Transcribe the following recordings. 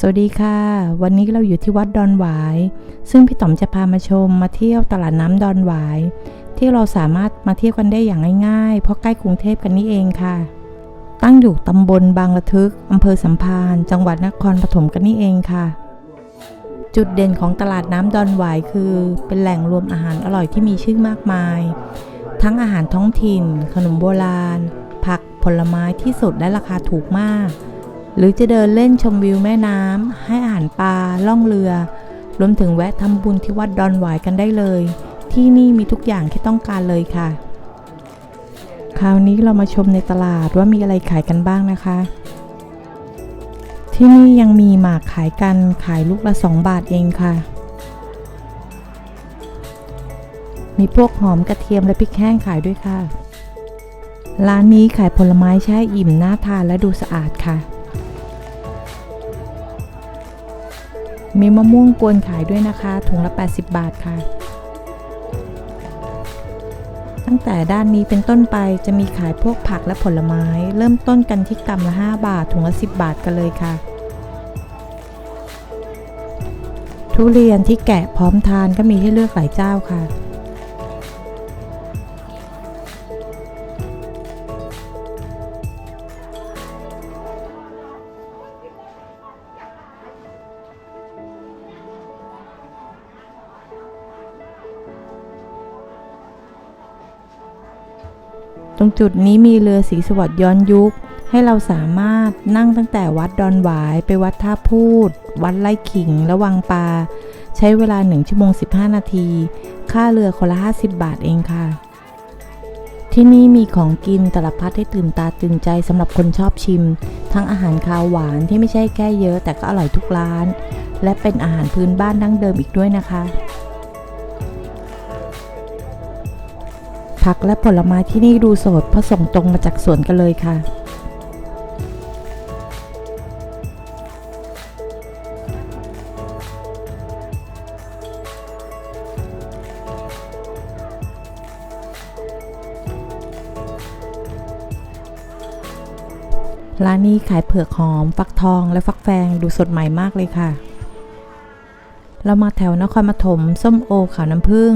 สวัสดีค่ะ วันนี้เราอยู่ที่วัดดอนหวาย ซึ่งพี่ต๋อมจะพามาชมมาเที่ยวตลาดน้ำดอนหวาย ที่เราสามารถมาเที่ยวกันได้อย่างง่ายๆ เพราะใกล้กรุงเทพกันนี่เองค่ะ ตั้งอยู่ตำบลบางละทึกอำเภอสัมพันธ์จังหวัดนครปฐมกันนี่เองค่ะ จุดเด่นของตลาดน้ำดอนหวายคือ เป็นแหล่งรวมอาหารอร่อยที่มีชื่อมากมาย ทั้งอาหารท้องถิ่น ขนมโบราณ ผักผลไม้ที่สดและราคาถูกมาก หรือจะเดินเล่นชมวิวแม่น้ำ ให้อาหารปลา ล่องเรือ รวมถึงแวะทำบุญที่วัดดอนหวายกันได้เลย ที่นี่มีทุกอย่างที่ต้องการเลยค่ะ คราวนี้เรามาชมในตลาดว่ามีอะไรขายกันบ้างนะคะ ที่นี่ยังมีหมากขายกันขายลูกละ 2 บาทเองค่ะ มีพวกหอมกระเทียมและพริกแห้งขายด้วยค่ะ ร้านนี้ขายผลไม้แช่อิ่มน่าทานและดูสะอาดค่ะ มีมะม่วงกวนขายด้วยนะคะ ถุงละ 80 บาทค่ะ ตั้งแต่ด้านนี้เป็นต้นไปจะมีขายพวกผักและผลไม้ เริ่มต้นกันที่กำละ 5 บาท ถุงละ 10 บาทกันเลยค่ะ ทุเรียนที่แกะพร้อมทานก็มีให้เลือกหลายเจ้าค่ะ ตรงจุดนี้มีเรือสีสวัสดย้อนยุค ให้เราสามารถนั่งตั้งแต่วัดดอนหวายไปวัดท่าพูด วัดไร่ขิงและวังปลาใช้เวลา 1 ชั่วโมง 15 นาที ค่าเรือคนละ 50 บาทเองค่ะ ที่นี่มีของกินตลพัดให้ตื่นตาตื่นใจสำหรับคนชอบชิม ทั้งอาหารคาวหวานที่ไม่ใช่แค่เยอะแต่ก็อร่อยทุกร้าน และเป็นอาหารพื้นบ้านดั้งเดิมอีกด้วยนะคะ ผักและผลไม้ที่นี่ดูสดเพราะส่งตรงมาจากสวนกันเลยค่ะ ร้านนี้ขายเผือกหอม ฟักทอง และฟักแฟงดูสดใหม่มากเลยค่ะเรามาแถวนครปฐมส้มโอขาวน้ำผึ้ง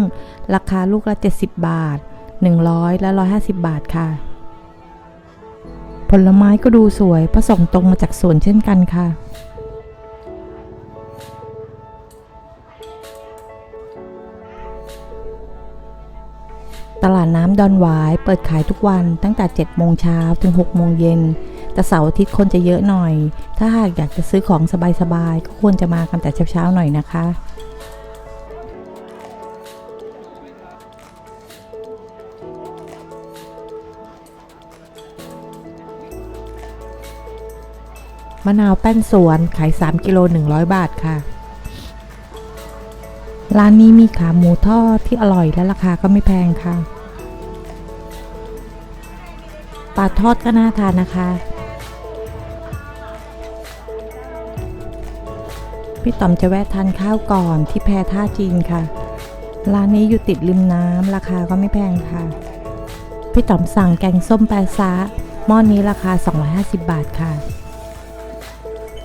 ราคาลูกละ 70 บาท 100 และ 150 บาทค่ะ ผลไม้ก็ดูสวยเพราะส่งตรงมาจากสวนเช่นกันค่ะ ตลาดน้ำดอนหวายเปิดขายทุกวันตั้งแต่ 7 โมงเช้าถึง 6 โมงเย็นแต่เสาร์อาทิตย์คนจะเยอะหน่อย ถ้าหากอยากจะซื้อของสบายๆ ก็ควรจะมากันแต่เช้าๆหน่อยนะคะ มะนาวแป้นสวนขาย 3 กิโล 100 บาทค่ะ ร้านนี้มีขาหมูทอดที่อร่อยและราคาก็ไม่แพงค่ะ ปลาทอดก็น่าทานนะคะพี่ต๋อมจะแวะทานข้าวก่อนที่แพท่าจีนค่ะ ร้านนี้อยู่ติดริมน้ำราคาก็ไม่แพงค่ะ พี่ต๋อมสั่งแกงส้มแปซะหม้อนนี้ราคา 250 บาทค่ะ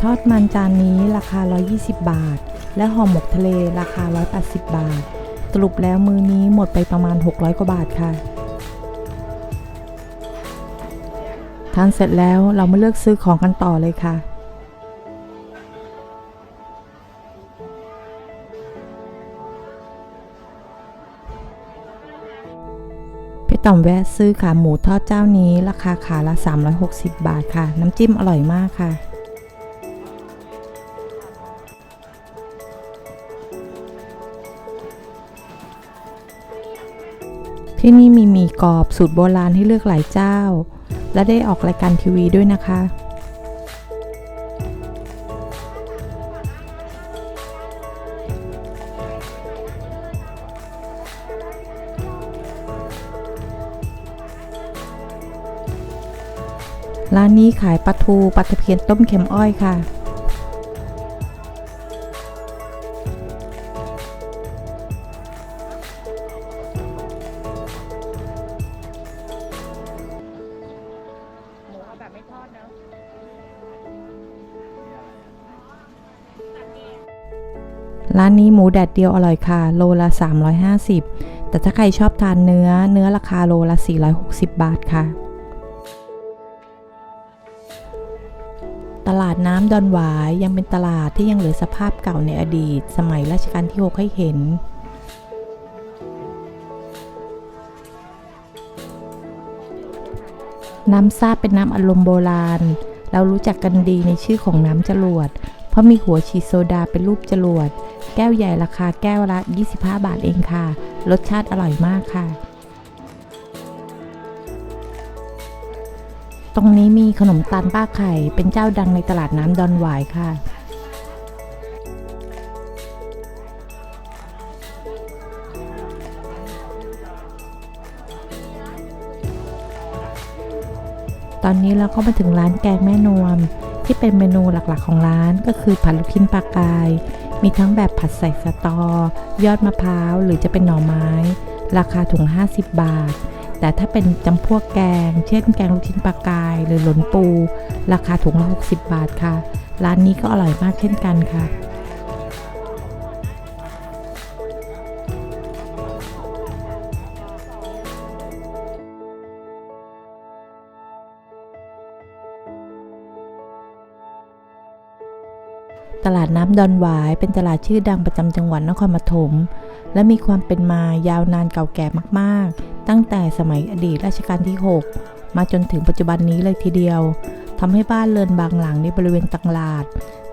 ทอดมันจานนี้ราคา 120 บาท และห่อหมกทะเลราคา 180 บาท สรุปแล้วมือนี้หมดไปประมาณ 600 กว่าบาทค่ะ ทานเสร็จแล้วเรามาเลือกซื้อของกันต่อเลยค่ะพี่ต่อมแวะซื้อขาหมูทอดเจ้านี้ ราคาขาละ 360 บาทค่ะ น้ำจิ้มอร่อยมากค่ะ ที่นี่มีหมี่กรอบสูตรโบราณให้เลือกหลายเจ้า และได้ออกรายการทีวีด้วยนะคะ ร้านนี้ขายปลาทูปลาตะเพียนต้มเค็มอ้อยค่ะ แบบไม่ทอดเนอะร้านนี้หมูแดดเดียวอร่อยค่ะ โลละ 350 แต่ถ้าใครชอบทานเนื้อ เนื้อราคาโลละ 460 บาทค่ะ ตลาดน้ำดอนหวายยังเป็นตลาดที่ยังเหลือสภาพเก่าในอดีต สมัยรัชกาลที่ 6 ให้เห็น น้ำซาบเป็นน้ำอารมณ์โบราณ เรารู้จักกันดีในชื่อของน้ำจรวด เพราะมีหัวฉีดโซดาเป็นรูปจรวด แก้วใหญ่ราคาแก้วละ 25 บาทเองค่ะ รสชาติอร่อยมากค่ะ ตรงนี้มีขนมตาลป้าไข่ เป็นเจ้าดังในตลาดน้ำดอนหวายค่ะ ตอนนี้เราก็มาถึงร้านแกงแม่นวม ที่เป็นเมนูหลักๆของร้านก็คือผัดลูกชิ้นปลากาย มีทั้งแบบผัดใส่สตอ ยอดมะพร้าวหรือจะเป็นหน่อไม้ ราคาถุง 50 บาท แต่ถ้าเป็นจำพวกแกง เช่นแกงลูกชิ้นปลากาย หรือหลนปู ราคาถุงละ60 บาทค่ะ ร้านนี้ก็อร่อยมากเช่นกันค่ะ ตลาดน้ำดอนหวายเป็นตลาดชื่อดังประจำจังหวัดนครปฐมและมีความเป็นมายาวนานเก่าแก่มากๆ ตั้งแต่สมัยอดีตรัชกาลที่ 6 มาจนถึงปัจจุบันนี้เลยทีเดียวทำให้บ้านเรือนบางหลังในบริเวณตลาด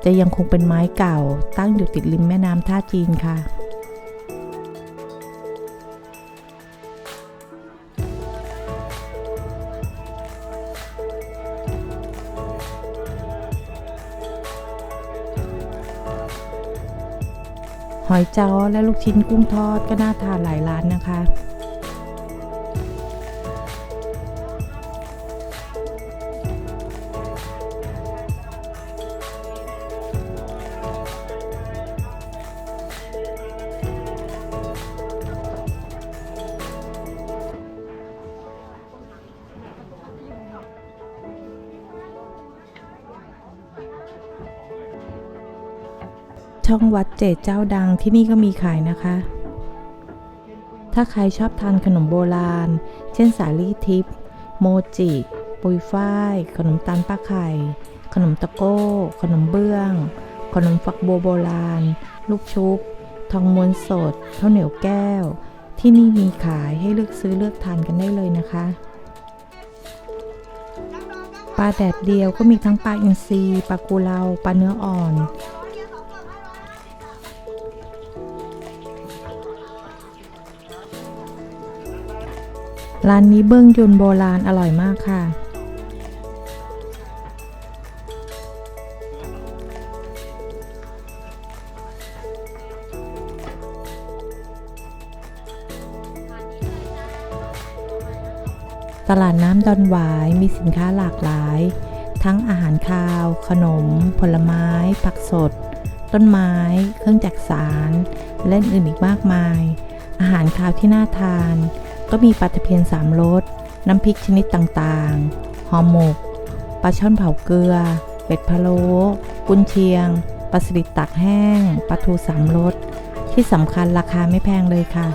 จะยังคงเป็นไม้เก่า ตั้งอยู่ติดริมแม่น้ำท่าจีนค่ะ หอยจ้อและลูกชิ้นกุ้งทอดก็น่าทานหลายร้านนะคะ ช่องวัดเจดเจ้าดังที่นี่ก็มีขายนะคะ ถ้าใครชอบทานขนมโบราณ เช่นสาลี่ทิพย์โมจิ ปุยฝ้าย ขนมตาลป้าไข่ ขนมตะโก้ ขนมเบื้อง ขนมฝักบัวโบราณ ลูกชุบ ทองม้วนสด ข้าวเหนียวแก้ว ที่นี่มีขายให้เลือกซื้อเลือกทานกันได้เลยนะคะปลาแดดเดียวก็มีทั้งปลาอินทรีปลากูเลาปลาเนื้ออ่อน ร้านนี้เบิ้องยุนโบราณอร่อยมากค่ะ ตลาดน้ำดอนหวายมีสินค้าหลากหลาย ทั้งอาหารคาว ขนม ผลไม้ ผักสด ต้นไม้ เครื่องจักสารและอื่นอีกมากมาย อาหารคาวที่น่าทาน ก็มีปลาตะเพียนสามรส น้ำพริกชนิดต่างๆ หอมหมก ปลาช่อนเผาเกลือ เป็ดพะโล้ กุนเชียง ปลาสลิดตักแห้ง ปลาทูสามรส ที่สำคัญราคาไม่แพงเลยค่ะ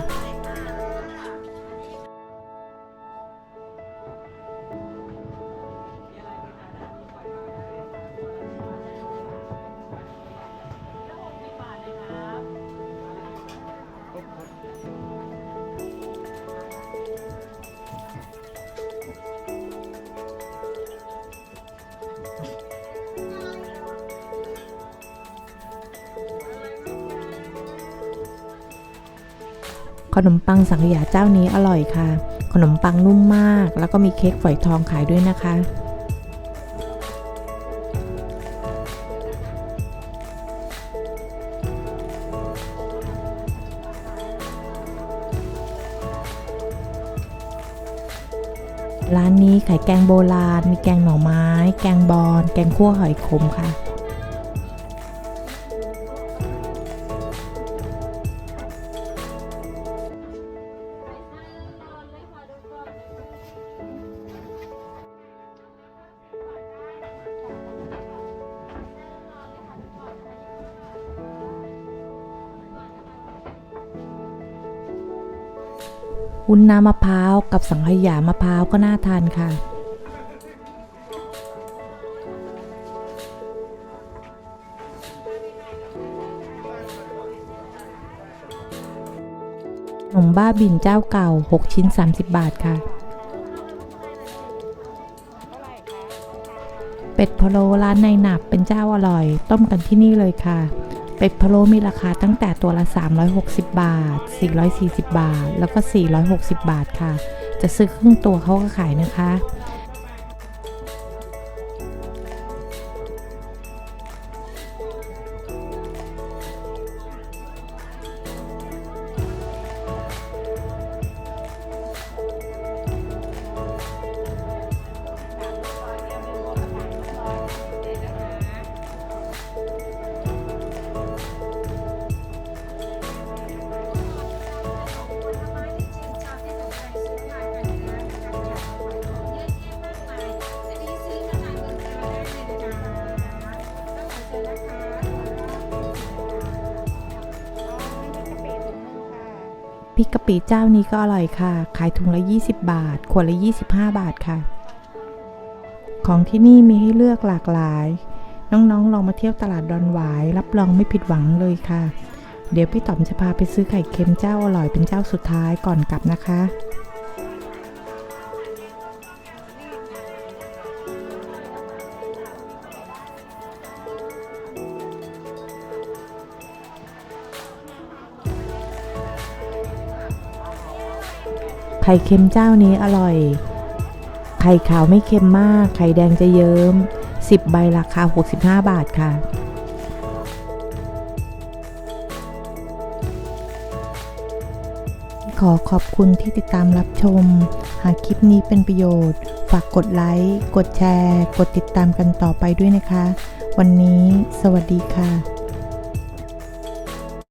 ขนมปังสังขยาเจ้านี้อร่อยค่ะ ขนมปังนุ่มมาก แล้วก็มีเค้กฝอยทองขายด้วยนะคะ ร้านนี้ขายแกงโบราณ มีแกงหน่อไม้ แกงบอน แกงคั่วหอยขมค่ะ วุ้นน้ำมะพร้าวกับสังขยามะพร้าวก็น่าทานค่ะขนมบ้าบินเจ้าเก่า 6 ชิ้น 30 บาทค่ะ เป็ดพะโล้ร้านในหนับเป็นเจ้าอร่อย ต้มกันที่นี่เลยค่ะ เป็ดพะโล้มีราคาตั้งแต่ตัวละ 360 บาท 440 บาท แล้วก็ 460 บาทค่ะ จะซื้อครึ่งตัวเขาก็ขายนะคะ พริกกะปิเจ้านี้ก็อร่อยค่ะ ขายถุงละ 20 บาท ขวดละ 25 บาทค่ะ ของที่นี่มีให้เลือกหลากหลาย น้องๆ ลองมาเที่ยวตลาดดอนหวาย รับรองไม่ผิดหวังเลยค่ะ เดี๋ยวพี่ต๋อมจะพาไปซื้อไข่เค็มเจ้าอร่อยเป็นเจ้าสุดท้ายก่อนกลับนะคะ ข่เค็มเจ้านี้อร่อย ไข่ขาวไม่เค็มมาก ไข่แดงจะเยิ้ม 10 ใบราคา 65 บาทค่ะ ขอขอบคุณที่ติดตามรับชม หากคลิปนี้เป็นประโยชน์ ฝากกดไลค์ กดแชร์ กดติดตามกันต่อไปด้วยนะคะ วันนี้สวัสดีค่ะ